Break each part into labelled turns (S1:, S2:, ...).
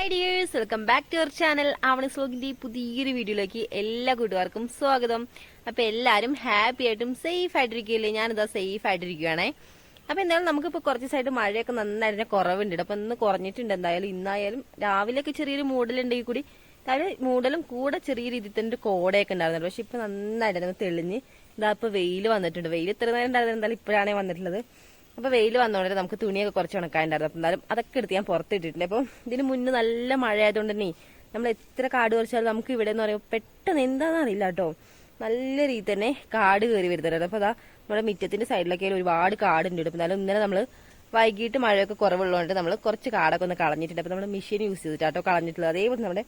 S1: Hi dears welcome back to our channel Avani സ്ലോഗിന്റെ പുതിയൊരു വീഡിയോയിലേക്ക് എല്ലാ കൂട്ടുകാർക്കും സ്വാഗതം. അപ്പൊ എല്ലാരും ഹാപ്പി ആയിട്ടും സേഫ് ആയിട്ടിരിക്കുകയല്ലേ? ഞാനിതാ സേഫ് ആയിട്ടിരിക്കുകയാണേ. അപ്പൊ എന്തായാലും നമുക്കിപ്പോ കുറച്ച് ദിവസമായിട്ട് മഴയൊക്കെ നന്നായിട്ട് കുറവുണ്ട്. അപ്പൊ ഇന്ന് കുറഞ്ഞിട്ടുണ്ട്. എന്തായാലും ഇന്നായാലും രാവിലെയൊക്കെ ചെറിയൊരു മൂടലുണ്ടെങ്കിൽ കൂടി അതായത് മൂടലും കൂടെ ചെറിയ രീതിയിൽ തന്നെ ഒരു കോടയൊക്കെ ഉണ്ടായിരുന്നു പക്ഷെ ഇപ്പൊ നന്നായിട്ട് തെളിഞ്ഞ് ഇതാ ഇപ്പൊ വെയിൽ വന്നിട്ടുണ്ട്. വെയിൽ എത്ര നേരം ഉണ്ടായിരുന്നു എന്തായാലും ഇപ്പോഴാണേ വന്നിട്ടുള്ളത്. അപ്പൊ വെയിൽ വന്നോണ്ട് നമുക്ക് തുണിയൊക്കെ കുറച്ച് ഉണക്കാനുണ്ടായിരുന്നു. അപ്പൊ എന്നാലും അതൊക്കെ എടുത്ത് ഞാൻ പുറത്തിട്ടിട്ടുണ്ട് അപ്പം ഇതിന് മുന്നേ നല്ല മഴ ആയതുകൊണ്ട് തന്നെ നമ്മൾ എത്ര കാട് കുറച്ചാലും നമുക്ക് ഇവിടെ എന്ന് പറയുമ്പോൾ പെട്ടെന്ന് എന്താണെന്ന് അറിയില്ല കേട്ടോ. നല്ല രീതി തന്നെ കാട് കയറി വരുന്നുണ്ട്. അപ്പൊ അതാ നമ്മുടെ മിറ്റത്തിന്റെ സൈഡിലൊക്കെ ഒരുപാട് കാടുണ്ട് അപ്പൊ എന്നാലും ഇന്നലെ നമ്മൾ വൈകിട്ട് മഴയൊക്കെ കുറവുള്ളതുകൊണ്ട് നമ്മൾ കുറച്ച് കാടൊക്കെ ഒന്ന് കളഞ്ഞിട്ടുണ്ട്. അപ്പൊ നമ്മൾ മെഷീൻ യൂസ് ചെയ്തിട്ടാട്ടോ കളഞ്ഞിട്ടുള്ളത്. അതേപോലെ നമ്മുടെ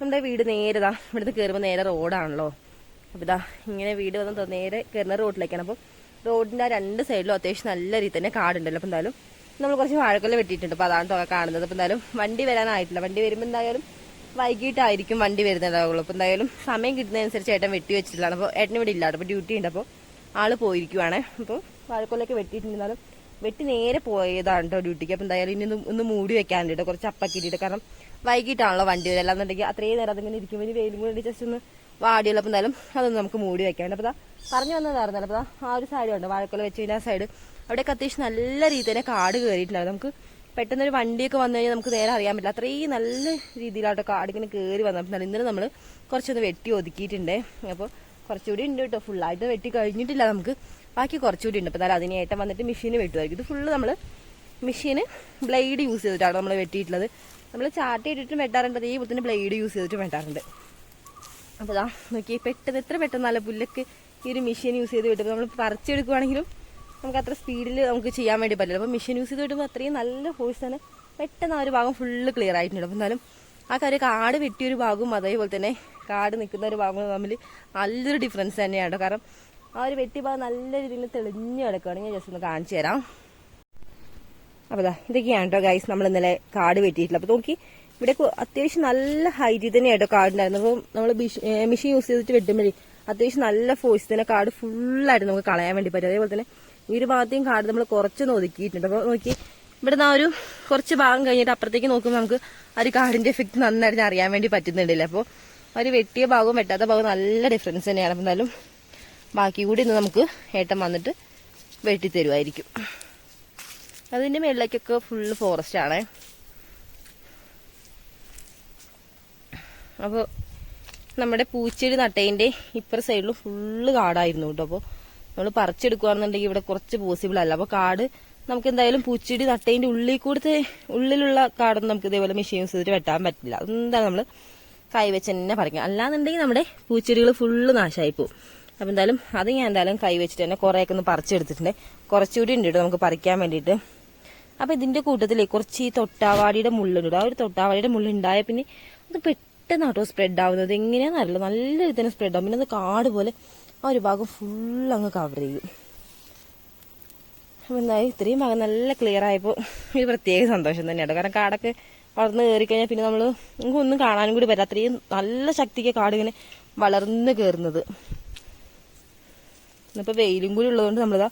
S1: നമ്മുടെ വീട് നേരെ ഇവിടുന്ന് കയറുമ്പോൾ നേരെ റോഡാണല്ലോ അപ്പൊ ഇതാ ഇങ്ങനെ വീട് വന്ന് നേരെ കയറുന്ന റോഡിലേക്കാണ് അപ്പോൾ റോഡിന്റെ രണ്ട് സൈഡിലും അത്യാവശ്യം നല്ല രീതിയിൽ തന്നെ കാടുണ്ടല്ലോ. അപ്പൊ എന്തായാലും നമ്മൾ കുറച്ച് വാഴക്കൊല്ല വെട്ടിയിട്ടുണ്ട്. അപ്പൊ അതാണ് തുക കാണുന്നത്. അപ്പൊ എന്തായാലും വണ്ടി വരാനായിട്ടില്ല. വണ്ടി വരുമ്പോൾ എന്തായാലും വൈകിട്ടായിരിക്കും വണ്ടി വരുന്നുണ്ടാവുള്ളൂ അപ്പൊ എന്തായാലും സമയം കിട്ടുന്നതനുസരിച്ച് ഏട്ടൻ വെട്ടി വെച്ചിട്ടുള്ളതാണ്. അപ്പോൾ ഏട്ടൻ ഇവിടെ ഇല്ലാട്ടോ അപ്പൊ ഡ്യൂട്ടി ഉണ്ട്. അപ്പോൾ ആൾ പോയിരിക്കുവാണ്. അപ്പോൾ വാഴക്കൊല്ലൊക്കെ വെട്ടിയിട്ടുണ്ടെന്നാലും വെട്ടി നേരെ പോയതാണ് കേട്ടോ ഡ്യൂട്ടിക്ക് അപ്പൊ എന്തായാലും ഇനി ഒന്ന് മൂടി വെക്കാനുണ്ട് കേട്ടോ. കുറച്ച് അപ്പക്കിട്ടിട്ട്. കാരണം വൈകിട്ടാണല്ലോ വണ്ടി വരിക. അല്ലാന്നുണ്ടെങ്കിൽ അത്രയും നേരം അതിങ്ങനെ ഇരിക്കുമ്പോൾ വെയിലും കൂടി ജസ്റ്റ് ഒന്ന് വാടിയുള്ള അപ്പം എന്തായാലും അതൊന്നും നമുക്ക് മൂടി വെക്കാം. അപ്പോൾ പറഞ്ഞു വന്നതായിരുന്നല്ലോ അപ്പോൾ ആ ഒരു സൈഡ് ഉണ്ട് വാഴക്കുല വെച്ച് കഴിഞ്ഞാൽ സൈഡ് അവിടെയൊക്കെ അത്യാവശ്യം നല്ല രീതിയിൽ തന്നെ കാട് കയറിയിട്ടുണ്ടായിരുന്നു നമുക്ക് പെട്ടെന്നൊരു വണ്ടിയൊക്കെ വന്നു കഴിഞ്ഞാൽ നമുക്ക് നേരെ അറിയാൻ പറ്റില്ല. അത്രയും നല്ല രീതിയിലാട്ടോ കാട് ഇങ്ങനെ കയറി വന്നപ്പോൾ ഇന്നലെ നമ്മൾ കുറച്ചൊന്ന് വെട്ടി ഒതുക്കിയിട്ടുണ്ട്. അപ്പോൾ കുറച്ചുകൂടി ഉണ്ട് കേട്ടോ. ഫുള്ളായിട്ട് വെട്ടി കഴിഞ്ഞിട്ടില്ല നമുക്ക്. ബാക്കി കുറച്ചുകൂടി ഉണ്ട്. അപ്പോൾ എന്നാലും അതിനേറ്റം വന്നിട്ട് മെഷീന് വെട്ടുമായിരിക്കും. ഇത് ഫുള്ള് നമ്മൾ മെഷീന് ബ്ലേഡ് യൂസ് ചെയ്തിട്ടാണ് നമ്മൾ വെട്ടിയിട്ടുള്ളത്. നമ്മൾ ചാട്ടി ഇട്ടിട്ടും വെട്ടാറുണ്ട്. അതേപോലെ തന്നെ ബ്ലേഡ് യൂസ് ചെയ്തിട്ടും വെട്ടാറുണ്ട്. അപ്പോൾ ഇതാ നോക്കി പെട്ടെന്ന് എത്ര നല്ല പുല്ലൊക്കെ ഈ ഒരു മെഷീൻ യൂസ് ചെയ്ത് വിട്ടുമ്പോൾ നമ്മൾ പറിച്ചെടുക്കുവാണെങ്കിലും നമുക്ക് അത്ര സ്പീഡിൽ നമുക്ക് ചെയ്യാൻ വേണ്ടി പറ്റില്ല. അപ്പോൾ മെഷീൻ യൂസ് ചെയ്ത് വിട്ടുമ്പോൾ അത്രയും നല്ല ഫോഴ്സ് തന്നെ പെട്ടെന്ന് ആ ഒരു ഭാഗം ഫുള്ള് ക്ലിയർ ആയിട്ടുണ്ട്. അപ്പോൾ എന്നാലും ആ കാര്യം കാട് വെട്ടിയൊരു ഭാഗവും അതേപോലെ തന്നെ കാട് നിൽക്കുന്ന ഒരു ഭാഗവും തമ്മിൽ നല്ലൊരു ഡിഫറൻസ് തന്നെയാണ് കാരണം ആ ഒരു വെട്ടി ഭാഗം നല്ല രീതിയിൽ തെളിഞ്ഞു കിടക്കുകയാണെങ്കിൽ ഞാൻ ജസ്റ്റ് ഒന്ന് കാണിച്ചു തരാം. അപ്പോൾ ഇതാ ഇതൊക്കെയാണ് കേട്ടോ ഗൈസ് നമ്മൾ ഇന്നലെ കാട് വെട്ടിയിട്ടില്ല അപ്പോൾ നോക്കി ഇവിടെ അത്യാവശ്യം നല്ല ഹൈറ്റിൽ തന്നെയാട്ടോ കാടുണ്ടായിരുന്നു അപ്പോൾ നമ്മൾ മെഷീൻ യൂസ് ചെയ്തിട്ട് വെട്ടുമ്പോഴേ അത്യാവശ്യം നല്ല ഫോഴ്സ് തന്നെ കാട് ഫുള്ളായിട്ട് നമുക്ക് കളയാൻ വേണ്ടി പറ്റും. അതേപോലെ തന്നെ ഈ ഒരു ഭാഗത്തെയും കാട് നമ്മൾ കുറച്ച് ഒതുക്കിയിട്ടുണ്ട്. അപ്പോൾ നോക്കി ഇവിടെ നിന്ന് ഒരു കുറച്ച് ഭാഗം കഴിഞ്ഞിട്ട് അപ്പുറത്തേക്ക് നോക്കുമ്പോൾ നമുക്ക് ആ ഒരു കാടിന്റെ എഫക്ട് നന്നായിട്ട് അറിയാൻ വേണ്ടി പറ്റുന്നുണ്ടല്ലേ. അപ്പോൾ ഒരു വെട്ടിയ ഭാഗവും വെട്ടാത്ത ഭാഗവും നല്ല ഡിഫറൻസ് തന്നെയാണ്. എന്തായാലും ബാക്കി കൂടി ഇന്ന് നമുക്ക് ഏട്ടം വന്നിട്ട് വെട്ടിത്തരുമായിരിക്കും അതിന്റെ മേളിലേക്കൊക്കെ ഫുള്ള് ഫോറസ്റ്റ് ആണേ. അപ്പോൾ നമ്മുടെ പൂച്ചെടി നട്ടതിന്റെ ഇപ്പുറ സൈഡിൽ ഫുള്ള് കാടായിരുന്നു കേട്ടോ അപ്പോൾ നമ്മൾ പറിച്ചെടുക്കുകയാണെന്നുണ്ടെങ്കിൽ ഇവിടെ കുറച്ച് പോസിബിൾ അല്ല. അപ്പോൾ കാട് നമുക്ക് എന്തായാലും പൂച്ചെടി നട്ടതിന്റെ ഉള്ളിൽ കൂടത്തെ ഉള്ളിലുള്ള കാടൊന്നും നമുക്ക് ഇതേപോലെ മെഷീൻ യൂസ് ചെയ്തിട്ട് വെട്ടാൻ പറ്റില്ല. അതെന്താണ് നമ്മൾ കൈവച്ച് തന്നെ പറിക്കാം അല്ലാന്നുണ്ടെങ്കിൽ നമ്മുടെ പൂച്ചെടികൾ ഫുള്ള് നാശമായി പോകും അപ്പം എന്തായാലും അത് ഞാൻ എന്തായാലും കൈ വെച്ചിട്ട് തന്നെ കുറേയൊക്കെ ഒന്ന് പറിച്ചെടുത്തിട്ടുണ്ട്. കുറച്ചുകൂടി ഉണ്ട് കേട്ടോ നമുക്ക് പറിക്കാൻ വേണ്ടിയിട്ട്. അപ്പൊ ഇതിന്റെ കൂട്ടത്തിൽ കുറച്ച് ഈ തൊട്ടാവാടിയുടെ മുള്ളുണ്ട് ആ ഒരു തൊട്ടാവാടിയുടെ മുള്ളുണ്ടായ പിന്നെ അത് പെട്ടെന്ന് ആട്ടോ സ്പ്രെഡ് ആവുന്നത്. എങ്ങനെയാണെന്നറിയില്ല നല്ല രീതിയിൽ സ്പ്രെഡ് ആവും. പിന്നെ അത് കാട് പോലെ ആ ഒരു ഭാഗം ഫുൾ അങ്ങ് കവർ ചെയ്യും. അപ്പം എന്തായാലും ഇത്രയും ഭാഗം നല്ല ക്ലിയർ ആയപ്പോൾ ഒരു പ്രത്യേക സന്തോഷം തന്നെയാണ് കാരണം കാടൊക്കെ വളർന്ന് കയറി കഴിഞ്ഞാൽ പിന്നെ നമ്മൾ നമുക്ക് ഒന്നും കാണാനും കൂടി പറ്റില്ല. അത്രയും നല്ല ശക്തിക്ക് കാട് ഇങ്ങനെ വളർന്ന് കയറുന്നത് ഇന്നിപ്പോൾ വെയിലും കൂടി ഉള്ളതുകൊണ്ട് നമ്മളിതാ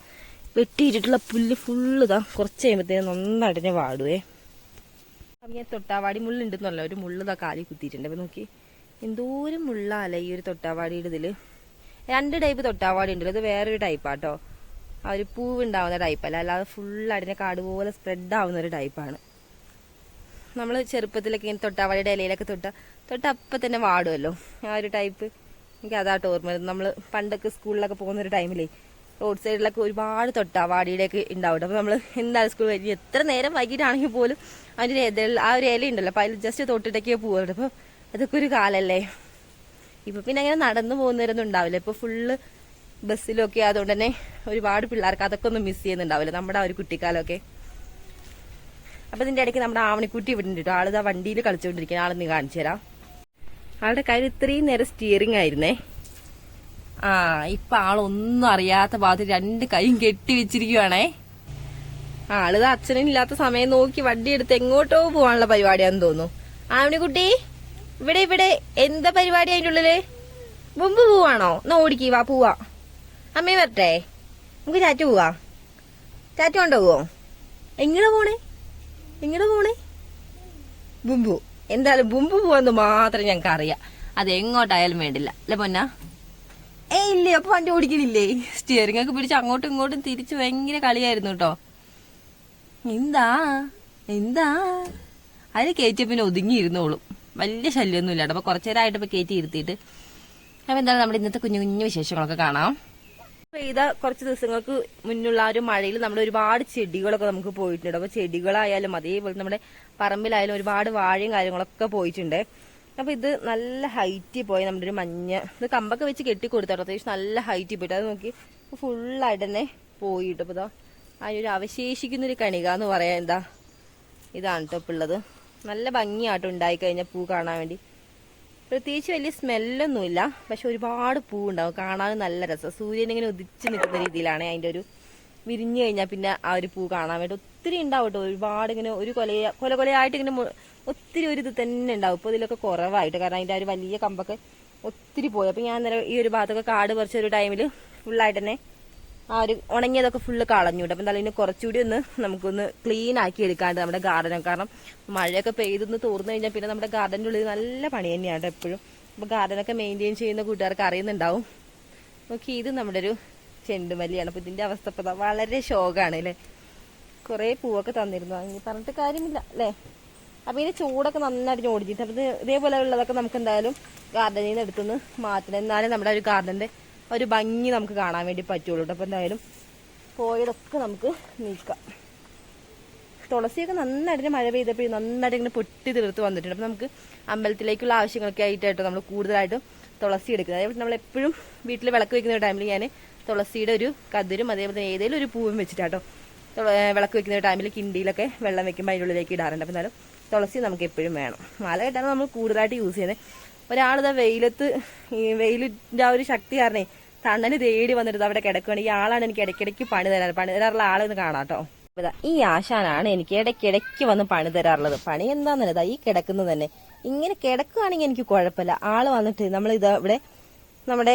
S1: വെട്ടിയിട്ടിട്ടുള്ള പുല്ല് ഫുള്ള് ഇതാ കുറച്ച് കഴിയുമ്പോഴത്തേനും നന്നായിട്ട് ഞാൻ വാടുവേ. അപ്പം തൊട്ടാവാടി മുള്ളുണ്ടെന്നല്ല. ഒരു മുള്ള് ഇതാ കാലി കുത്തിയിട്ടുണ്ട്. അപ്പം നോക്കി. എന്തോരം മുള്ളാല ഈ ഒരു തൊട്ടാവാടിയുടെ ഇതിൽ രണ്ട് ടൈപ്പ് തൊട്ടാവാടി ഉണ്ടല്ലോ. ഇത് വേറൊരു ടൈപ്പാട്ടോ ആ ഒരു പൂവ് ഉണ്ടാവുന്ന ടൈപ്പല്ല അല്ലാതെ ഫുൾ അടിനെ കാട് പോലെ സ്പ്രെഡ് ആവുന്ന ഒരു ടൈപ്പാണ് നമ്മൾ ചെറുപ്പത്തിലൊക്കെ ഇങ്ങനെ തൊട്ടാവാടിയുടെ ഇലയിലൊക്കെ തൊട്ട തൊട്ട് അപ്പം തന്നെ വാടുമല്ലോ ആ ഒരു ടൈപ്പ് എനിക്ക് അതാട്ടോ ഓർമ്മ നമ്മൾ പണ്ടൊക്കെ സ്കൂളിലൊക്കെ പോകുന്ന ഒരു ടൈമിലേ റോഡ് സൈഡിലൊക്കെ ഒരുപാട് തൊട്ടാ വാടിയുടെയൊക്കെ ഉണ്ടാവും അപ്പോൾ നമ്മൾ എന്താണ് സ്കൂൾ കഴിഞ്ഞ് എത്ര നേരം വൈകിട്ടാണെങ്കിൽ പോലും അതിന്റെ ഇല ആ ഒരു ഇല ഉണ്ടല്ലോ. അപ്പോൾ അതിൽ ജസ്റ്റ് തൊട്ടിട്ടൊക്കെ പോകുന്നുണ്ട് അപ്പോൾ അതൊക്കെ ഒരു കാലല്ലേ. ഇപ്പൊ പിന്നെ അങ്ങനെ നടന്നു പോകുന്നവരൊന്നും ഉണ്ടാവില്ല. ഇപ്പൊ ഫുള്ള് ബസ്സിലൊക്കെ അതുകൊണ്ട് തന്നെ ഒരുപാട് പിള്ളേർക്ക് അതൊക്കെ ഒന്നും മിസ് ചെയ്യുന്നുണ്ടാവില്ല. നമ്മുടെ ആ ഒരു കുട്ടിക്കാലമൊക്കെ. അപ്പൊ ഇതിന്റെ ഇടയ്ക്ക് നമ്മുടെ ആവണിക്കുട്ടി ഇവിടെ ഉണ്ട് കേട്ടോ. ആളിതാ വണ്ടിയിൽ കളിച്ചുകൊണ്ടിരിക്കുന്ന ആളെന്ന് കാണിച്ചു തരാം. ആളുടെ കയ്യിൽ ഇത്രയും നേരം സ്റ്റിയറിംഗ് ആയിരുന്നേ. ആ ഇപ്പൊ ആളൊന്നും അറിയാത്ത ഭാഗത്ത് രണ്ട് കൈയും കെട്ടി വെച്ചിരിക്കുവാണേ. ആളിത് അച്ഛനും ഇല്ലാത്ത സമയം നോക്കി വണ്ടി എടുത്ത് എങ്ങോട്ടോ പോവാനുള്ള പരിപാടിയാന്ന് തോന്നുന്നു. ആവണിക്കുട്ടി ഇവിടെ ഇവിടെ. എന്താ പരിപാടി അതിന്റെ ഉള്ളിൽ? മുമ്പ് പോവാണോ? എന്നാ ഓടിക്കി വാ പോവാ. അമ്മേ വരട്ടെ. നമുക്ക് ചാറ്റ് പോവാ. ചാറ്റ് കൊണ്ടുപോവോ എങ്ങനെ പോണേ? എങ്ങനെ പോണേ? ബുംബു. എന്തായാലും ബുംബു പോവാന്ന് മാത്രം ഞങ്ങൾക്ക് അറിയാം അത് എങ്ങോട്ടായാലും വേണ്ടില്ല. അല്ലെ പൊന്ന? ഏ ഇല്ലേ അപ്പൊ വണ്ടി ഓടിക്കണില്ലേ സ്റ്റിയറിംഗ് ഒക്കെ പിടിച്ച് അങ്ങോട്ടും ഇങ്ങോട്ടും തിരിച്ച് ഭയങ്കര കളിയായിരുന്നു കേട്ടോ. എന്താ? എന്താ? അതിന് കയറ്റിയ പിന്നെ ഒതുങ്ങിയിരുന്നോളും. വലിയ ശല്യമൊന്നും ഇല്ലാട്ടോ. അപ്പൊ കുറച്ചു നേരമായിട്ട് ഇപ്പൊ കയറ്റി ഇരുത്തിയിട്ട്. അപ്പൊ എന്താണ് നമ്മുടെ ഇന്നത്തെ കുഞ്ഞു കുഞ്ഞു വിശേഷങ്ങളൊക്കെ കാണാം. പെയ്ത കുറച്ച് ദിവസങ്ങൾക്ക് മുന്നുള്ള ആ ഒരു മഴയിൽ നമ്മുടെ ഒരുപാട് ചെടികളൊക്കെ നമുക്ക് പോയിട്ടുണ്ട്. അപ്പൊ ചെടികളായാലും അതേപോലെ നമ്മുടെ പറമ്പിലായാലും ഒരുപാട് വാഴയും കാര്യങ്ങളൊക്കെ പോയിട്ടുണ്ട്. അപ്പൊ ഇത് നല്ല ഹൈറ്റിൽ പോയി നമ്മുടെ ഒരു മഞ്ഞ. ഇത് കമ്പൊക്കെ വെച്ച് കെട്ടി കൊടുത്തോ അത്യാവശ്യം നല്ല ഹൈറ്റിൽ പോയിട്ട്. അത് നോക്കി. ഫുള്ളായിട്ട് തന്നെ പോയിട്ട്. അപ്പൊ ഇതാ. അതിനൊരു അവശേഷിക്കുന്ന ഒരു കണിക എന്ന് പറയാൻ എന്താ. ഇതാണ് കേട്ടോ ഉള്ളത്. നല്ല ഭംഗിയായിട്ട് ഉണ്ടായി കഴിഞ്ഞ പൂ കാണാൻ വേണ്ടി. പ്രത്യേകിച്ച് വലിയ സ്മെല്ലൊന്നുമില്ല പക്ഷെ ഒരുപാട് പൂ ഉണ്ടാവും കാണാൻ നല്ല രസം. സൂര്യൻ ഇങ്ങനെ ഉദിച്ച് നിൽക്കുന്ന രീതിയിലാണ് അതിന്റെ ഒരു വിരിഞ്ഞു കഴിഞ്ഞാൽ പിന്നെ ആ ഒരു പൂ കാണാൻ വേണ്ടി ഒത്തിരി ഉണ്ടാവും കേട്ടോ. ഒരുപാട് ഇങ്ങനെ ഒരു കൊല കൊല കൊലയായിട്ട് ഇങ്ങനെ ഒത്തിരി ഒരു ഇത് തന്നെ ഉണ്ടാവും. ഇപ്പൊ ഇതിലൊക്കെ കുറവായിട്ട്. കാരണം അതിന്റെ ഒരു വലിയ കമ്പൊക്കെ ഒത്തിരി പോയി. അപ്പൊ ഞാൻ നേരെ ഈ ഒരു ഭാഗത്തൊക്കെ കാട് പറിച്ച ഒരു ടൈമിൽ ഫുള്ളായിട്ട് തന്നെ ആ ഒരു ഉണങ്ങിയതൊക്കെ ഫുള്ള് കളഞ്ഞു അപ്പൊ എന്തായാലും കുറച്ചുകൂടി ഒന്ന് നമുക്കൊന്ന് ക്ലീൻ ആക്കി എടുക്കാണ്ട് നമ്മുടെ ഗാർഡൻ കാരണം മഴയൊക്കെ പെയ്തൊന്ന് തോർന്നു കഴിഞ്ഞാൽ പിന്നെ നമ്മുടെ ഗാർഡന്റെ ഉള്ളിൽ നല്ല പണി തന്നെയാണ് എപ്പോഴും. അപ്പൊ ഗാർഡനൊക്കെ മെയിന്റെയിൻ ചെയ്യുന്ന കൂട്ടുകാർക്ക് അറിയുന്നുണ്ടാവും. നോക്കി ഇത് നമ്മുടെ ഒരു ചെണ്ടുമല്ലിയാണ്. അപ്പൊ ഇതിന്റെ അവസ്ഥ വളരെ ശോകാണ് അല്ലേ? കുറെ പൂവൊക്കെ തന്നിരുന്നു. ഇനി പറഞ്ഞിട്ട് കാര്യമില്ല അല്ലേ? അപ്പൊ ഇതിന് ചൂടൊക്കെ നന്നായിട്ട് ഓടിച്ചിട്ട് അപ്പൊ ഇതേപോലെ ഉള്ളതൊക്കെ നമുക്ക് എന്തായാലും ഗാർഡനിൽ നിന്ന് എടുത്തുനിന്ന് മാറ്റണം. എന്നാലേ നമ്മുടെ ഒരു ഗാർഡന്റെ ഒരു ഭംഗി നമുക്ക് കാണാൻ വേണ്ടി പറ്റുള്ളൂ അപ്പോൾ അപ്പൊ എന്തായാലും പോയതൊക്കെ നമുക്ക് നീക്കാം. തുളസിയൊക്കെ നന്നായിട്ട് മഴ പെയ്തപ്പോൾ നന്നായിട്ട് ഇങ്ങനെ പൊട്ടി തീർത്ത് വന്നിട്ടുണ്ട്. അപ്പൊ നമുക്ക് അമ്പലത്തിലേക്കുള്ള ആവശ്യങ്ങളൊക്കെ ആയിട്ടോ നമ്മൾ കൂടുതലായിട്ടും തുളസി എടുക്കുന്നത്. അതേപോലെ നമ്മൾ എപ്പോഴും വീട്ടിൽ വിളക്ക് വെക്കുന്ന ടൈമിൽ ഞാൻ തുളസിയുടെ ഒരു കതിരും അതേപോലെ ഏതെങ്കിലും ഒരു പൂവും വെച്ചിട്ടാട്ടോ വിളക്ക് വെക്കുന്ന ടൈമിൽ കിണ്ടിയിലൊക്കെ വെള്ളം വെക്കുമ്പോൾ അതിന്റെ ഉള്ളിലേക്ക് ഇടാറുണ്ട്. അപ്പം എന്നാലും തുളസി നമുക്ക് എപ്പോഴും വേണം. മാല കെട്ടാണ് നമ്മൾ കൂടുതലായിട്ട് യൂസ് ചെയ്യുന്നത് ഒരാളിതാ വെയിലത്ത് ഈ വെയിലിന്റെ ആ ഒരു ശക്തി കാരണേ തണ്ണന് തേടി വന്നിട്ട് അവിടെ കിടക്കുകയാണ് ഈ ആളാണ് എനിക്ക് ഇടയ്ക്കിടയ്ക്ക് പണി തരാറ്. പണി തരാറുള്ള ആളെന്ന് കാണാം കേട്ടോ ഈ ആശാനാണ് എനിക്ക് ഇടയ്ക്കിടയ്ക്ക് വന്ന് പണി തരാറുള്ളത്. പണി എന്താണെന്നല്ല ഈ കിടക്കുന്നത് തന്നെ. ഇങ്ങനെ കിടക്കുകയാണെങ്കിൽ എനിക്ക് കുഴപ്പമില്ല. ആൾ വന്നിട്ട് നമ്മൾ ഇത് ഇവിടെ നമ്മുടെ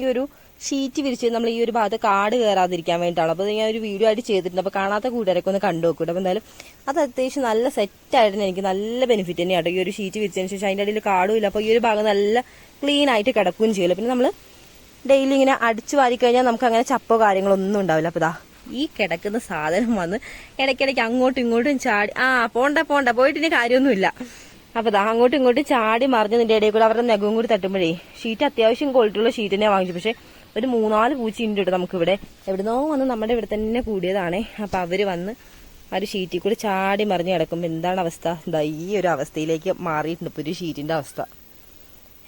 S1: ഈ ഒരു ഷീറ്റ് വിരിച്ച് നമ്മൾ ഈ ഒരു ഭാഗത്ത് കാട് കയറാതിരിക്കാൻ വേണ്ടിയിട്ടാണ്. അപ്പോൾ ഞാൻ ഒരു വീഡിയോ ആയിട്ട് ചെയ്തിട്ടുണ്ട്. അപ്പോൾ കാണാത്ത കൂട്ടുകാരൊക്കെ ഒന്ന് കണ്ടു നോക്കൂട്ടോ അപ്പോൾ എന്തായാലും അത് അത്യാവശ്യം നല്ല സെറ്റായിട്ട് എനിക്ക് നല്ല ബെനിഫിറ്റ് തന്നെയാണ് ഈ ഒരു ഷീറ്റ് വിരിച്ചതിന് ശേഷം അതിന്റെ അടിയിൽ കാടും ഇല്ല. അപ്പോൾ ഈ ഒരു ഭാഗം നല്ല ക്ലീൻ ആയിട്ട് കിടക്കുകയും ചെയ്യില്ല പിന്നെ നമ്മൾ ഡെയിലി ഇങ്ങനെ അടിച്ചു വാരി കഴിഞ്ഞാൽ നമുക്ക് അങ്ങനെ ചപ്പോ കാര്യങ്ങളൊന്നും ഉണ്ടാവില്ല. അപ്പൊ ഇതാ ഈ കിടക്കുന്ന സാധനം വന്ന് ഇടയ്ക്കിടയ്ക്ക് അങ്ങോട്ടും ഇങ്ങോട്ടും ചാടി ആ പോണ്ട പോണ്ട. പോയിട്ട് ഇനി കാര്യമൊന്നുമില്ല. അപ്പൊ ദാ അങ്ങോട്ടും ഇങ്ങോട്ടും ചാടി മറിഞ്ഞതിന്റെ ഇടയിൽ കൂടെ അവരുടെ നഖവും കൂടി തട്ടുമ്പോഴേ ഷീറ്റ് അത്യാവശ്യം ക്വാളിറ്റി ഉള്ള ഷീറ്റ് തന്നെ വാങ്ങിച്ചു പക്ഷെ ഒരു മൂന്നാൽ പൂച്ച ഉണ്ട് കേട്ടോ നമുക്കിവിടെ. എവിടുന്നോ വന്ന് നമ്മുടെ ഇവിടെ തന്നെ കൂടിയതാണേ. അപ്പൊ അവർ വന്ന് ആ ഒരു ഷീറ്റിൽ കൂടി ചാടി മറിഞ്ഞ് കിടക്കുമ്പോൾ എന്താണ് അവസ്ഥ? എന്താ ഈ ഒരു അവസ്ഥയിലേക്ക് മാറിയിട്ടുണ്ട്. ഇപ്പൊ ഒരു ഷീറ്റിന്റെ അവസ്ഥ.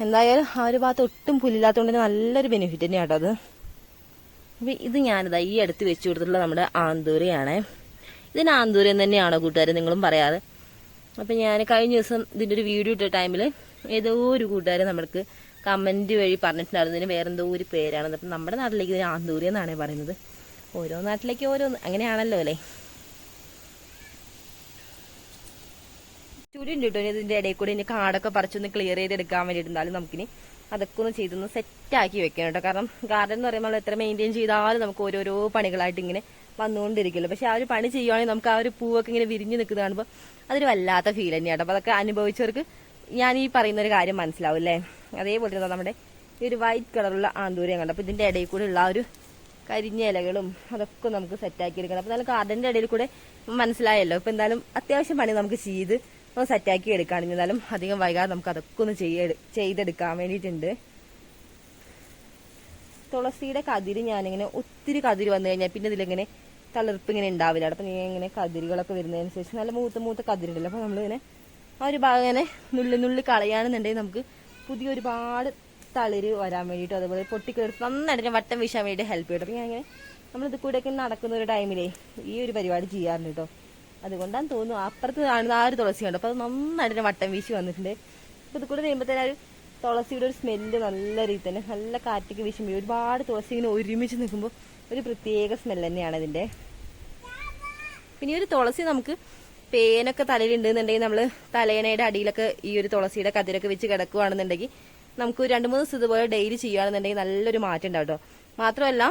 S1: എന്തായാലും ആ ഒരു ഭാഗത്ത് ഒട്ടും പുല്ലില്ലാത്തതുകൊണ്ട് നല്ലൊരു ബെനിഫിറ്റ് തന്നെയാണ് അത്. അപ്പൊ ഇത് ഞാനിതാ ഈ അടുത്ത് വെച്ചു കൊടുത്തിട്ടുള്ള നമ്മുടെ ആന്തൂരയാണ്. ഇതിന് ആന്തൂരം തന്നെയാണോ കൂട്ടുകാർ നിങ്ങളും പറയാറ്. അപ്പൊ ഞാൻ കഴിഞ്ഞ ദിവസം ഇതിന്റെ ഒരു വീഡിയോ ഇട്ട ടൈമിൽ ഏതോ ഒരു കൂട്ടുകാരെ നമ്മൾക്ക് കമന്റ് വഴി പറഞ്ഞിട്ടുണ്ടായിരുന്നു. ഇതിന് വേറെന്തോ ഒരു പേരാണ്. അപ്പം നമ്മുടെ നാട്ടിലേക്ക് ഇതിന് ആന്തൂരി എന്നാണ് പറയുന്നത്. ഓരോ നാട്ടിലേക്ക് ഓരോന്ന് അങ്ങനെയാണല്ലോ അല്ലേ? ചുരുണ്ട് കേട്ടോ. ഇനി ഇതിന്റെ ഇടയിൽ കൂടി ഇനി കാടൊക്കെ പറിച്ചൊന്ന് ക്ലിയർ ചെയ്തെടുക്കാൻ വേണ്ടിയിട്ടുണ്ടാലും നമുക്കിനി അതൊക്കെ ഒന്ന് ചെയ്തൊന്ന് സെറ്റാക്കി വെക്കണം കേട്ടോ. കാരണം ഗാർഡൻ എന്ന് പറയുമ്പോൾ നമ്മൾ എത്ര മെയിന്റെയിൻ ചെയ്താലും നമുക്ക് ഓരോരോ പണികളായിട്ട് ഇങ്ങനെ വന്നുകൊണ്ടിരിക്കുമല്ലോ. പക്ഷെ ആ ഒരു പണി ചെയ്യുവാണെങ്കിൽ നമുക്ക് ആ ഒരു പൂവൊക്കെ ഇങ്ങനെ വിരിഞ്ഞു നിൽക്കുന്നത് കാണുമ്പോൾ അതൊരു വല്ലാത്ത ഫീൽ തന്നെയാണ് അപ്പോൾ അതൊക്കെ അനുഭവിച്ചവർക്ക് ഞാൻ ഈ പറയുന്ന ഒരു കാര്യം മനസ്സിലാവും അല്ലേ? അതേപോലെ തന്നെ നമ്മുടെ ഈ ഒരു വൈറ്റ് കളറുള്ള ആന്തൂര്യം കണ്ടു? അപ്പൊ ഇതിന്റെ ഇടയിൽ കൂടെ ഉള്ള ആ ഒരു കരിഞ്ഞ ഇലകളും അതൊക്കെ നമുക്ക് സെറ്റാക്കി എടുക്കണം. അപ്പൊ നല്ല ഗാർഡന്റെ ഇടയിൽ കൂടെ മനസ്സിലായല്ലോ. ഇപ്പൊ എന്തായാലും അത്യാവശ്യം പണി നമുക്ക് ചെയ്ത് ഒന്ന് സെറ്റാക്കി എടുക്കുകയാണെങ്കിൽ എന്തായാലും അധികം വൈകാതെ നമുക്ക് അതൊക്കെ ഒന്ന് ചെയ്തെടുക്കാൻ വേണ്ടിയിട്ടുണ്ട്. തുളസിയുടെ കതിര് ഞാനിങ്ങനെ ഒത്തിരി കതിര് വന്നു കഴിഞ്ഞാൽ പിന്നെ ഇതിലിങ്ങനെ തളിർപ്പ് ഇങ്ങനെ ഉണ്ടാവില്ല. അപ്പൊ നീ ഇങ്ങനെ കതിരുകളൊക്കെ വരുന്നതിനനുസരിച്ച് നല്ല മൂത്ത മൂത്ത കതിരുണ്ടല്ലോ. അപ്പൊ നമ്മളിങ്ങനെ ആ ഒരു ഭാഗം ഇങ്ങനെ നുള്ളി നുള്ളി കളയാണെന്നുണ്ടെങ്കിൽ നമുക്ക് പുതിയ ഒരുപാട് തളിര് വരാൻ വേണ്ടിയിട്ടും അതുപോലെ പൊട്ടിക്കിളർത്ത് നന്നായിട്ട് വട്ടം വീശാൻ വേണ്ടി ഹെൽപ്പ് ചെയ്യും അപ്പൊ ഞാൻ ഇങ്ങനെ നമ്മൾ കൂടെ കൂടെയൊക്കെ നടക്കുന്ന ഒരു ടൈമിലേ ഈ ഒരു പരിപാടി ചെയ്യാറുണ്ട് കേട്ടോ അതുകൊണ്ടാണ് തോന്നുന്നു അപ്പുറത്ത് കാണുന്ന ആ ഒരു തുളസി കണ്ടു. അപ്പൊ അത് നന്നായിട്ട് വട്ടം വീശി വന്നിട്ടുണ്ട്. അപ്പൊ ഇത് കൂടെ ഒരു തുളസിയുടെ ഒരു സ്മെല്ല് നല്ല രീതി തന്നെ നല്ല കാറ്റൊക്കെ വീശുമ്പോൾ ഒരുപാട് തുളസി ഇങ്ങനെ ഒരുമിച്ച് നിൽക്കുമ്പോൾ ഒരു പ്രത്യേക സ്മെല്ല് തന്നെയാണ് ഇതിന്റെ. പിന്നെ ഈ ഒരു തുളസി നമുക്ക് പേനൊക്കെ തലയിലുണ്ടെന്നുണ്ടെങ്കിൽ നമ്മൾ തലേനയുടെ അടിയിലൊക്കെ ഈ ഒരു തുളസിയുടെ കതിരൊക്കെ വെച്ച് കിടക്കുകയാണെന്നുണ്ടെങ്കിൽ നമുക്ക് രണ്ടു മൂന്ന് ദിവസം ഇതുപോലെ ഡെയിലി ചെയ്യുകയാണെന്നുണ്ടെങ്കിൽ നല്ലൊരു മാറ്റം ഉണ്ടാവും കേട്ടോ. മാത്രമല്ല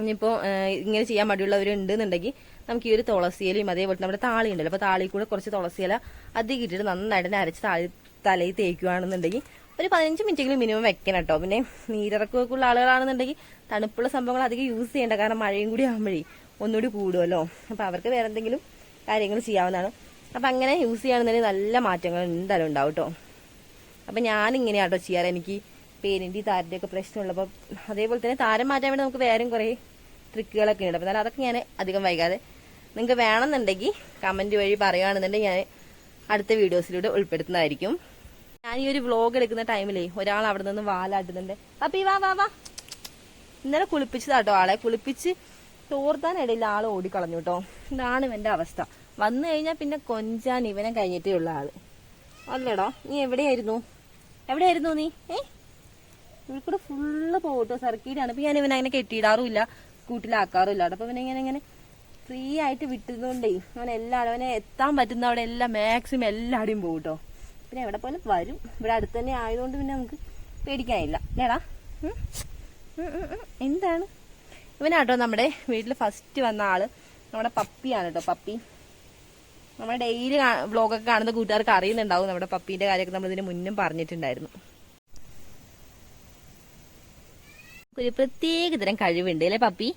S1: ഇനിയിപ്പോൾ ഇങ്ങനെ ചെയ്യാൻ മടിയുള്ളവരുണ്ടെന്നുണ്ടെങ്കിൽ നമുക്ക് ഈ ഒരു തുളസിയിലയും അതേപോലെ നമ്മുടെ താളി ഉണ്ടല്ലോ അപ്പൊ താളി കൂടെ കുറച്ച് തുളസിയില അധികം ഇട്ടിട്ട് നന്നായിട്ട് തന്നെ അരച്ച് താഴെ തലയിൽ തേക്കുകയാണെന്നുണ്ടെങ്കിൽ ഒരു പതിനഞ്ച് മിനിറ്റെങ്കിലും മിനിമം വെക്കണം കേട്ടോ. പിന്നെ നീരിറക്കമൊക്കെ ഉള്ള ആളുകളാണെന്നുണ്ടെങ്കിൽ തണുപ്പുള്ള സംഭവങ്ങൾ അധികം യൂസ് ചെയ്യേണ്ട. കാരണം മഴയും കൂടി ആകുമ്പോഴേ ഒന്നുകൂടി കൂടുമല്ലോ അപ്പൊ അവർക്ക് വേറെ എന്തെങ്കിലും കാര്യങ്ങൾ ചെയ്യാവുന്നതാണ്. അപ്പം അങ്ങനെ യൂസ് ചെയ്യുകയാണെന്നുണ്ടെങ്കിൽ നല്ല മാറ്റങ്ങൾ എന്തായാലും ഉണ്ടാവും കേട്ടോ അപ്പം ഞാനിങ്ങനെയാണ് കേട്ടോ ചെയ്യാറ്. എനിക്ക് പേരിന്റെ താരന്റെ ഒക്കെ പ്രശ്നമുള്ളപ്പോൾ അതേപോലെ തന്നെ താരം മാറ്റാൻ വേണ്ടി നമുക്ക് വേറെയും കുറേ ട്രിക്കുകളൊക്കെ ഉണ്ട്. അപ്പോൾ അതൊക്കെ ഞാൻ അധികം വൈകാതെ നിങ്ങൾക്ക് വേണമെന്നുണ്ടെങ്കിൽ കമന്റ് വഴി പറയുകയാണെന്നുണ്ടെങ്കിൽ ഞാൻ അടുത്ത വീഡിയോസിലൂടെ ഉൾപ്പെടുത്തുന്നതായിരിക്കും. ഞാൻ ഈ ഒരു വ്ലോഗ് എടുക്കുന്ന ടൈമിലേ ഒരാൾ അവിടെ നിന്ന് വാലാട്ടുന്നുണ്ട്. അപ്പം ഈ വാ വാ വാ. ഇന്നലെ കുളിപ്പിച്ചതാട്ടോ ആളെ. കുളിപ്പിച്ച് തോർത്താനിടയിൽ ആൾ ഓടിക്കളഞ്ഞു കേട്ടോ ഇതാണ് ഇവന്റെ അവസ്ഥ. വന്നു കഴിഞ്ഞാൽ പിന്നെ കൊഞ്ചാൻ ഇവനെ കഴിഞ്ഞിട്ടേ ഉള്ള ആൾ. അല്ലടാ നീ എവിടെയായിരുന്നു? എവിടെയായിരുന്നു നീ? ഏ? ഇവിടെ ഫുള്ള് പോട്ടോ സർക്കീടാണ് ഇപ്പൊ ഞാൻ ഇവനെ അങ്ങനെ കെട്ടിയിടാറുമില്ല. കൂട്ടിലാക്കാറുമില്ല. അപ്പൊ ഇവനെ ഇങ്ങനെ ഇങ്ങനെ ഫ്രീ ആയിട്ട് വിട്ടുന്നോണ്ടേ അവൻ എല്ലാവരും അവനെ എത്താൻ പറ്റുന്ന അവിടെ എല്ലാം മാക്സിമം എല്ലാവരുടെയും പോകും കേട്ടോ പിന്നെ എവിടെ പോലും വരും. ഇവിടെ അടുത്ത് തന്നെ ആയതുകൊണ്ട് പിന്നെ നമുക്ക് പേടിക്കാനില്ല. ഏടാ. എന്താണ്? ഇവനാട്ടോ നമ്മുടെ വീട്ടിൽ ഫസ്റ്റ് വന്ന ആൾ. നമ്മുടെ പപ്പിയാണ് കേട്ടോ പപ്പി. നമ്മുടെ ഡെയിലി വ്ളോഗൊക്കെ കാണുന്ന കൂട്ടുകാർക്ക് അറിയുന്നുണ്ടാവും നമ്മുടെ പപ്പീന്റെ കാര്യമൊക്കെ നമ്മൾ ഇതിന് മുന്നും പറഞ്ഞിട്ടുണ്ടായിരുന്നു. ഒരു പ്രത്യേക തരം കഴിവുണ്ട് അല്ലേ പപ്പി?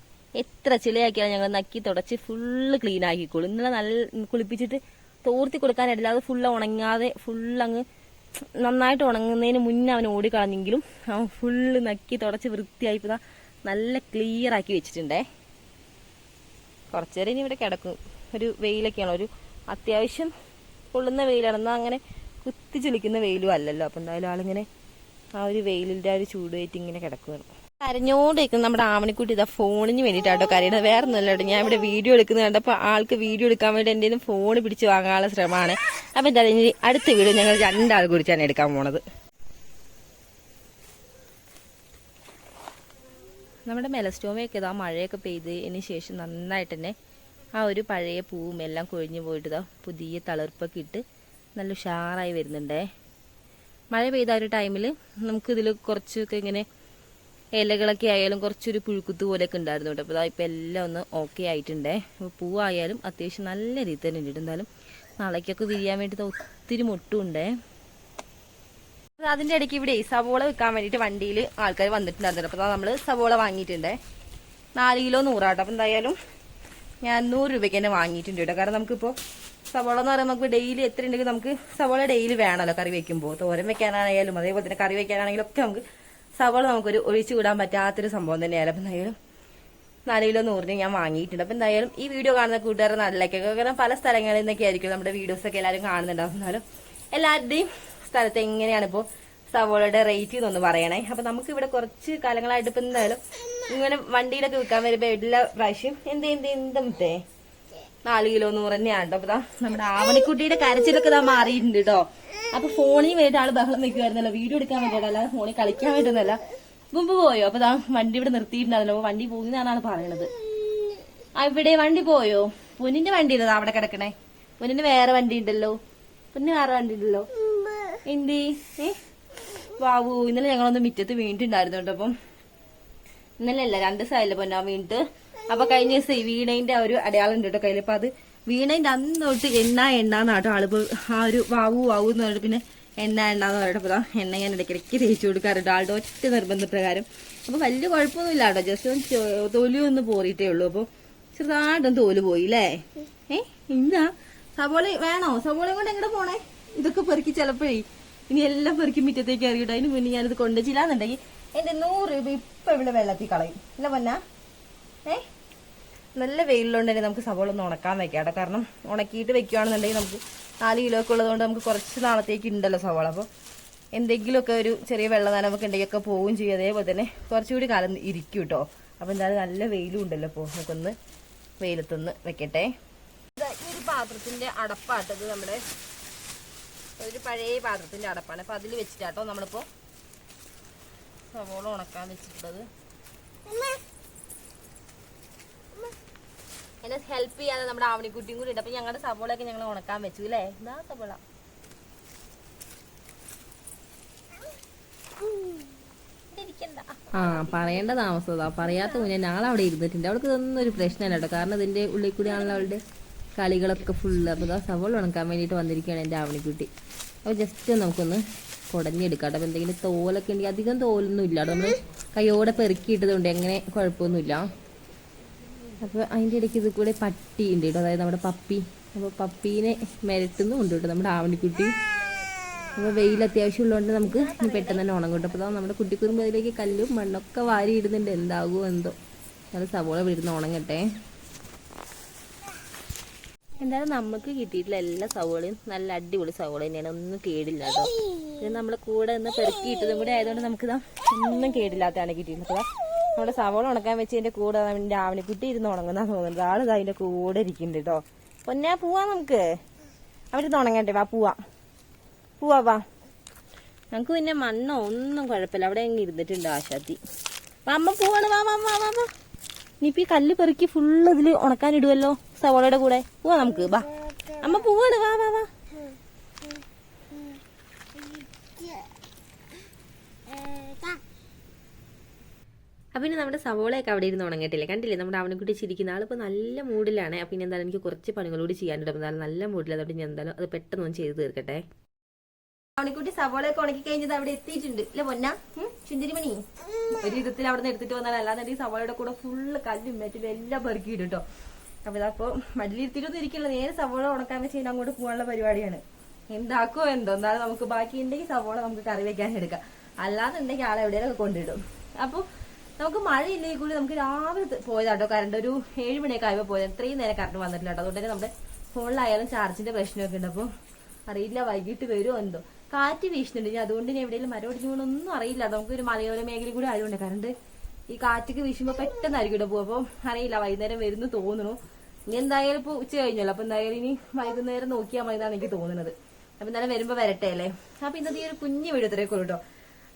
S1: എത്ര ചിലയാക്കിയാലും ഞങ്ങൾ നക്കി തുടച്ച് ഫുള്ള് ക്ലീൻ ആക്കിക്കോളും. ഇന്നലെ നല്ല കുളിപ്പിച്ചിട്ട് തോർത്തി കൊടുക്കാനില്ല അത് ഫുള്ള് ഉണങ്ങാതെ ഫുള്ള് അങ്ങ് നന്നായിട്ട് ഉണങ്ങുന്നതിന് മുന്നേ അവൻ ഓടിക്കളഞ്ഞെങ്കിലും അവൻ ഫുള്ള് നക്കി തുടച്ച് വൃത്തിയായി ഇപ്പൊ ദാ നല്ല ക്ലിയർ ആക്കി വെച്ചിട്ടുണ്ടേ. കുറച്ചു നേരം ഇനി ഇവിടെ കിടക്കും. ഒരു വെയിലൊക്കെയാണ്. ഒരു അത്യാവശ്യം കൊള്ളുന്ന വെയിലാണ്. എന്നാൽ അങ്ങനെ കുത്തി ചൊലിക്കുന്ന വെയിലും അല്ലല്ലോ. അപ്പൊ എന്തായാലും ആളിങ്ങനെ ആ ഒരു വെയിലിന്റെ ആ ഒരു ചൂടുമായിട്ട് ഇങ്ങനെ കിടക്കുകയാണ് കരഞ്ഞോണ്ടിരിക്കുന്ന നമ്മുടെ ആമണിക്കുട്ടി ഇതാ ഫോണിന് വേണ്ടിയിട്ടാട്ടോ കരയുന്നത് വേറെ ഒന്നുമല്ല ഞാൻ ഇവിടെ വീഡിയോ എടുക്കുന്നത് കണ്ടപ്പോൾ ആൾക്ക് വീഡിയോ എടുക്കാൻ വേണ്ടി എന്റെ ഫോൺ പിടിച്ച് വാങ്ങാനുള്ള ശ്രമമാണ്. അപ്പൊ എന്തായാലും ഇനി അടുത്ത വീഡിയോ ഞങ്ങൾ രണ്ടാൾ കുറിച്ചാണ് എടുക്കാൻ പോണത്. നമ്മുടെ മെലസ്റ്റോമയൊക്കെ ഇതാ മഴയൊക്കെ പെയ്തതിന് ശേഷം നന്നായിട്ട് തന്നെ ആ ഒരു പഴയ പൂവും എല്ലാം കൊഴിഞ്ഞു പോയിട്ട് ഇതാ പുതിയ തളിർപ്പൊക്കെ ഇട്ട് നല്ല ഉഷാറായി വരുന്നുണ്ടേ. മഴ പെയ്ത ഒരു ടൈമിൽ നമുക്കിതിൽ കുറച്ചൊക്കെ ഇങ്ങനെ ഇലകളൊക്കെ ആയാലും കുറച്ചൊരു പുഴുക്കുത്ത് പോലെയൊക്കെ ഉണ്ടായിരുന്നു കേട്ടോ. അപ്പോൾ ഇതാ ഇപ്പം എല്ലാം ഒന്ന് ഓക്കെ ആയിട്ടുണ്ടേ. അപ്പോൾ പൂവായാലും അത്യാവശ്യം നല്ല രീതിയിൽ തന്നെ എന്തായാലും നാളേക്കൊക്കെ വിരിയാൻ വേണ്ടി ഒത്തിരി മുട്ടുണ്ടേ അത് അതിന്റെ ഇടയ്ക്ക് ഇവിടെ സവോള വെക്കാൻ വേണ്ടിയിട്ട് വണ്ടിയിൽ ആൾക്കാർ വന്നിട്ടുണ്ടായിരുന്നു അപ്പോൾ നമ്മൾ സവോള വാങ്ങിയിട്ടുണ്ടേ. നാല് കിലോ നൂറാട്ടോ. അപ്പം എന്തായാലും ഞാൻ നൂറ് രൂപയ്ക്ക് തന്നെ വാങ്ങിയിട്ടുണ്ട് കേട്ടോ. കാരണം നമുക്കിപ്പോൾ സവോള എന്ന് പറയുമ്പോൾ നമുക്ക് ഡെയിലി എത്ര ഉണ്ടെങ്കിൽ നമുക്ക് സവോള ഡെയിലി വേണമല്ലോ കറി വെക്കുമ്പോൾ തോരൻ വെക്കാനായാലും അതേപോലെ തന്നെ കറി വെക്കാനാണെങ്കിലും ഒക്കെ നമുക്ക് സവോള നമുക്കൊരു ഒഴിച്ചു വിടാൻ പറ്റാത്തൊരു സംഭവം തന്നെയാണ് അപ്പം എന്തായാലും നാല് കിലോ നൂറിന് ഞാൻ വാങ്ങിയിട്ടുണ്ട്. അപ്പം എന്തായാലും ഈ വീഡിയോ കാണുന്ന കൂട്ടുകാരുടെ നല്ല കാരണം പല സ്ഥലങ്ങളിൽ നിന്നൊക്കെ ആയിരിക്കും നമ്മുടെ വീഡിയോസ് ഒക്കെ എല്ലാവരും കാണുന്നുണ്ടാവും. എന്നാലും എല്ലാവരുടെയും സ്ഥലത്ത് എങ്ങനെയാണ് ഇപ്പോൾ സവോളയുടെ റേറ്റ് എന്നൊന്ന് പറയണേ. അപ്പൊ നമുക്ക് ഇവിടെ കുറച്ച് കാലങ്ങളായിട്ട് ഇപ്പൊ എന്തായാലും ഇങ്ങനെ വണ്ടിയിലൊക്കെ വിൽക്കാൻ വരുമ്പോ എല്ലാ പ്രാവശ്യം എന്ത് എന്ത് മുത്തേ നാല് കിലോ നൂറ് തന്നെയാണ് കേട്ടോ നമ്മുടെ ആവണിക്കുട്ടിയുടെ കരച്ചിലൊക്കെ ഇതാ മാറിയിട്ടുണ്ട് കേട്ടോ അപ്പൊ ഫോണിൽ വേണ്ടി ആൾ ബഹളം വെക്കുമായിരുന്നല്ലോ വീഡിയോ എടുക്കാൻ വേണ്ടിയിട്ടല്ല അല്ലാതെ ഫോണിൽ കളിക്കാൻ വേണ്ടിയൊന്നുമല്ല. മുമ്പ് പോയോ? അപ്പൊ വണ്ടി ഇവിടെ നിർത്തിയിട്ടുണ്ടായിരുന്നല്ലോ. വണ്ടി പോകുന്നതാണ് ആൾ പറയണത്. ആ ഇവിടെ വണ്ടി പോയോ? പൊന്നിന്റെ വണ്ടി ഇല്ലതാ അവിടെ കിടക്കണേ? പൊന്നിന് വേറെ വണ്ടി ഉണ്ടല്ലോ. പൊന്നിന് വേറെ വണ്ടി ഉണ്ടല്ലോ. എന്തി? വാവു ഇന്നലെ ഞങ്ങളൊന്ന് മിറ്റത്ത് വീണിട്ടുണ്ടായിരുന്നു കേട്ടോ അപ്പം. ഇന്നലെ അല്ല രണ്ട് ദിവസമായില്ല പൊന്നാ വീണിട്ട്. അപ്പൊ കഴിഞ്ഞ ദിവസം ഈ വീണേന്റെ ഒരു അടയാളം ഉണ്ട് കേട്ടോ കയ്യിൽ അപ്പൊ അത് വീണേന്റെ അന്ന് തൊട്ട് എണ്ണ എണ്ണാന്ന് കേട്ടോ ആളിപ്പോ ആ ഒരു വാവു വാവു എന്ന് പറഞ്ഞിട്ട് പിന്നെ എണ്ണ എണ്ണാന്ന് പറഞ്ഞിട്ട് ദാ എണ്ണ ഞാൻ ഇടയ്ക്കിടയ്ക്ക് തേച്ച് കൊടുക്കാറുണ്ട്. ആളുടെ ഒറ്റ നിർബന്ധപ്രകാരം. അപ്പൊ വലിയ കുഴപ്പമൊന്നുമില്ല കേട്ടോ. ജസ്റ്റ് ഒന്ന് തൊലി ഒന്ന് പോറിയിട്ടേ ഉള്ളൂ. അപ്പൊ ചെറുതായിട്ടൊന്ന് തോൽ പോയി അല്ലേ ഏ? ഇന്നാ വേണോ? സവോളയും കൊണ്ട് എങ്ങോട്ട് പോണേ? ഇതൊക്കെ പെറുക്കി ചിലപ്പോഴേ ഇനി എല്ലാം പെറുക്കി മുറ്റത്തേക്ക് അറിയട്ടോ അതിന് മുന്നേ ഞാനിത് കൊണ്ടുവച്ചില്ലാന്നുണ്ടെങ്കിൽ എന്റെ നൂറ് രൂപ ഇപ്പൊ ഇവിടെ വെള്ളത്തിൽ കളയും. അല്ല പൊന്ന? ഏ? നല്ല വെയിലുണ്ടെങ്കിൽ നമുക്ക് സവോള ഒന്ന് ഉണക്കാൻ വെക്കാം കാരണം ഉണക്കിയിട്ട് വെക്കുകയാണെന്നുണ്ടെങ്കിൽ നമുക്ക് നാല് കിലോ ഒക്കെ ഉള്ളതുകൊണ്ട് നമുക്ക് കുറച്ച് നാളത്തേക്ക് ഉണ്ടല്ലോ സവോള. അപ്പോൾ എന്തെങ്കിലുമൊക്കെ ഒരു ചെറിയ വെള്ളം നനവൊക്കെ ഉണ്ടെങ്കിൽ ഒക്കെ പോവുകയും ചെയ്യും. അതേപോലെ തന്നെ കുറച്ചുകൂടി കാലം ഇരിക്കും കേട്ടോ. അപ്പോൾ എന്തായാലും നല്ല വെയിലും ഉണ്ടല്ലോ അപ്പോൾ നമുക്കൊന്ന് വെയിലത്തൊന്ന് വെക്കട്ടെ. ഈ ഒരു പാത്രത്തിന്റെ അടപ്പാട്ടത് നമ്മുടെ ഒരു പഴയ പാത്രത്തിന്റെ അടപ്പാണ്. അപ്പം അതിൽ വെച്ചിട്ടാട്ടോ നമ്മളിപ്പോൾ സവോള ഉണക്കാൻ വെച്ചിട്ടുള്ളത്. എന്നെ ഹെൽപ്പ് ചെയ്യാതെ നമ്മുടെ ആവണിക്കുട്ടിയും കൂടി ഉണ്ട്. അപ്പം ഞങ്ങളുടെ സവോളയൊക്കെ ഞങ്ങൾ ഉണക്കാൻ വെച്ചു അല്ലേ? എന്താ സവോള. ആ പറയേണ്ട താമസതാ പറയാത്ത മുന്നേ ഞങ്ങൾ അവിടെ ഇരുന്നിട്ടുണ്ട്. അവൾക്ക് ഇതൊന്നും ഒരു പ്രശ്നമല്ല കേട്ടോ. കാരണം ഇതിന്റെ ഉള്ളിൽ കൂടിയാണല്ലോ അവളുടെ കളികളൊക്കെ ഫുള്ള് അപ്പോൾ ഇതാ സവോള ഉണക്കാൻ വേണ്ടിയിട്ട് വന്നിരിക്കുകയാണ് എന്റെ ആവണിക്കുട്ടി. അപ്പോൾ ജസ്റ്റ് നമുക്കൊന്ന് കുടഞ്ഞെടുക്കാം അപ്പോൾ എന്തെങ്കിലും തോലൊക്കെ ഉണ്ടെങ്കിൽ അധികം തോലൊന്നും ഇല്ല നമ്മൾ കൈയോടെ പെറുക്കിയിട്ടതുകൊണ്ട് എങ്ങനെ കുഴപ്പമൊന്നുമില്ല. അപ്പോൾ അതിന്റെ ഇടയ്ക്ക് ഇത് കൂടെ പട്ടി ഉണ്ട് കേട്ടോ. അതായത് നമ്മുടെ പപ്പി. അപ്പോൾ പപ്പീനെ മെരട്ടുന്നുമുണ്ട് കേട്ടോ നമ്മുടെ ആവണിക്കുട്ടി. അപ്പോൾ വെയിൽ അത്യാവശ്യം ഉള്ളതുകൊണ്ട് നമുക്ക് പെട്ടെന്ന് തന്നെ ഉണങ്ങും അപ്പോൾ നമ്മുടെ കുട്ടിക്കുറുമ്പ് അതിലേക്ക് കല്ലും മണ്ണൊക്കെ വാരി ഇടുന്നുണ്ട് എന്താകുമോ എന്തോ. അത് സവോള വിടുന്ന ഉണങ്ങട്ടെ. എന്തായാലും നമുക്ക് കിട്ടിയിട്ടുള്ള എല്ലാ സവോളയും നല്ല അടിപൊളി സവോള തന്നെയാണ്. ഒന്നും കേടില്ല കേട്ടോ. ഇത് നമ്മളെ കൂടെ നിന്ന് പെറുക്കിയിട്ടതും കൂടി ആയതുകൊണ്ട് നമുക്ക് ഒന്നും കേടില്ലാത്തതാണ് കിട്ടിയിട്ടുള്ളത് നമ്മുടെ സവോള ഉണക്കാൻ വെച്ചതിന്റെ കൂടെ അവന്റെ ആവണിക്കുട്ടി ഇരുന്ന് ഉണങ്ങുന്ന തോന്നുന്നത്. ആളിത് അതിന്റെ കൂടെ ഇരിക്കുന്നുണ്ട് കേട്ടോ. പൊന്നാ പോവാ നമുക്ക്. അവരിത് ഉണങ്ങട്ടെ വാ പോവാ. പോവാ വാ. നമുക്ക് പിന്നെ മണ്ണോ ഒന്നും കുഴപ്പമില്ല. അവിടെ ഇങ്ങനെ ഇരുന്നിട്ടുണ്ട് ആശാത്തി. അമ്മ പോവാണ്. വാ വാ വാ വാ. ഇനിയിപ്പോ ഈ കല്ല് പെറുക്കി ഫുള്ള് ഇതിൽ ഉണക്കാൻ ഇടുവല്ലോ സവോളയുടെ കൂടെ. പോവാ നമുക്ക്. വാ അമ്മ പോവാണ്. വാ വാ വാ. അപ്പം പിന്നെ നമ്മുടെ സവോളയൊക്കെ അവിടെ ഇരുന്ന് ഉണങ്ങിയിട്ടില്ലേ കണ്ടില്ലേ? നമ്മുടെ അവനെക്കുട്ടി ചിരിക്കുന്ന ആളിപ്പോൾ നല്ല മൂഡിലാണ് അപ്പം ഇനി എന്തായാലും എനിക്ക് കുറച്ച് പണികളോട് ചെയ്യാനുണ്ട്. എന്തായാലും നല്ല മൂഡിലാണ് അതുകൊണ്ട് ഞാൻ എന്തായാലും അത് പെട്ടെന്ന് ഒന്ന് ചെയ്ത് തീർക്കട്ടെ. അവനെക്കുട്ടി സവോളയൊക്കെ ഉണക്കി കഴിഞ്ഞത് അവിടെ എത്തിയിട്ടുണ്ട്. അല്ലെ പൊന്ന? ചുന്തിരിമണി ഒരു വിധത്തിൽ അവിടെ നിന്ന് എടുത്തിട്ട് വന്നാൽ ഈ സവോളയുടെ കൂടെ ഫുള്ള് കല്ലും മറ്റും എല്ലാം പെറുക്കിയിട്ട് കേട്ടോ അപ്പൊ ഇതപ്പോ മടിലിരുത്തിട്ടൊന്നും ഇരിക്കില്ല. നേരെ സവോള ഉണക്കാൻ വെച്ച് കഴിഞ്ഞാൽ അങ്ങോട്ട് പോകാനുള്ള പരിപാടിയാണ്. എന്താക്കോ എന്തോ. എന്നാലും നമുക്ക് ബാക്കി ഉണ്ടെങ്കിൽ സവോള നമുക്ക് കറി വെക്കാൻ എടുക്കാം. അല്ലാന്നുണ്ടെങ്കിൽ ആളെ എവിടെയൊക്കെ കൊണ്ടിടും. അപ്പൊ നമുക്ക് മഴയില്ലെങ്കിൽ കൂടി നമുക്ക് രാവിലെ പോയതാട്ടോ. കറണ്ട് ഒരു ഏഴ് മണിയൊക്കെ ആയപ്പോൾ പോയത്. ഇത്രയും നേരം കറണ്ട് വന്നിട്ടില്ല കേട്ടോ അതുകൊണ്ട് തന്നെ നമ്മുടെ ഫോണിലായാലും ചാർജിന്റെ പ്രശ്നമൊക്കെ ഉണ്ട്. അപ്പോൾ അറിയില്ല വൈകിട്ട് വരുമോ എന്തോ. കാറ്റ് വീശുന്നുണ്ട്. ഇനി അതുകൊണ്ട് ഇനി എവിടെയെങ്കിലും മരം ഒടിഞ്ഞു ഒന്നും അറിയില്ല. നമുക്ക് ഒരു മലയോര മേഖല കൂടി ആയതുകൊണ്ട് കറണ്ട് ഈ കാറ്റൊക്കെ വീശുമ്പോൾ പെട്ടെന്നായിരിക്കും ഇവിടെ പോകും അപ്പം അറിയില്ല വൈകുന്നേരം വരുന്നു തോന്നുന്നു. ഇനി എന്തായാലും ഇപ്പോൾ ഉച്ച കഴിഞ്ഞല്ലോ. അപ്പൊ എന്തായാലും ഇനി വൈകുന്നേരം നോക്കിയാൽ മതി എന്നാണ് എനിക്ക് തോന്നുന്നത്. അപ്പൊ എന്തായാലും വരുമ്പോ വരട്ടെ അല്ലേ? അപ്പൊ ഇന്നത്തെ ഈ ഒരു കുഞ്ഞു വീഡിയോ ഇത്രയൊക്കെ കേട്ടോ.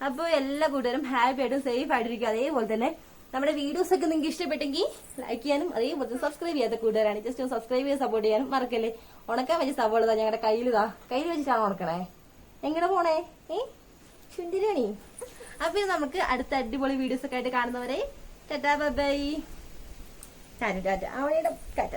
S1: അപ്പോൾ എല്ലാ കൂട്ടുകാരും ഹാപ്പി ആയിട്ടും സേഫ് ആയിട്ടിരിക്കും അതേപോലെ തന്നെ നമ്മുടെ വീഡിയോസ് ഒക്കെ നിങ്ങൾക്ക് ഇഷ്ടപ്പെട്ടെങ്കിൽ ലൈക്ക് ചെയ്യാനും അതേപോലെ തന്നെ സബ്സ്ക്രൈബ് ചെയ്യാത്ത കൂട്ടുകാരാണ് ജസ്റ്റ് സബ്സ്ക്രൈബ് ചെയ്ത് സപ്പോർട്ട് ചെയ്യാനും മറക്കല്ലേ? ഉണക്കാൻ വെച്ച സവോളതാ ഞങ്ങളുടെ കയ്യിലിതാ. കയ്യിൽ വെച്ചിട്ടാണ് ഉണക്കണേ? എങ്ങനെ പോണേ? ഏ? ചുണ്ടിരണി അപ്പൊ നമുക്ക് അടുത്ത അടിപൊളി വീഡിയോസ് ഒക്കെ ആയിട്ട് കാണുന്നവരെ ടാറ്റാ ബൈ ടാറ്റ. അവളുടെ ടാറ്റ.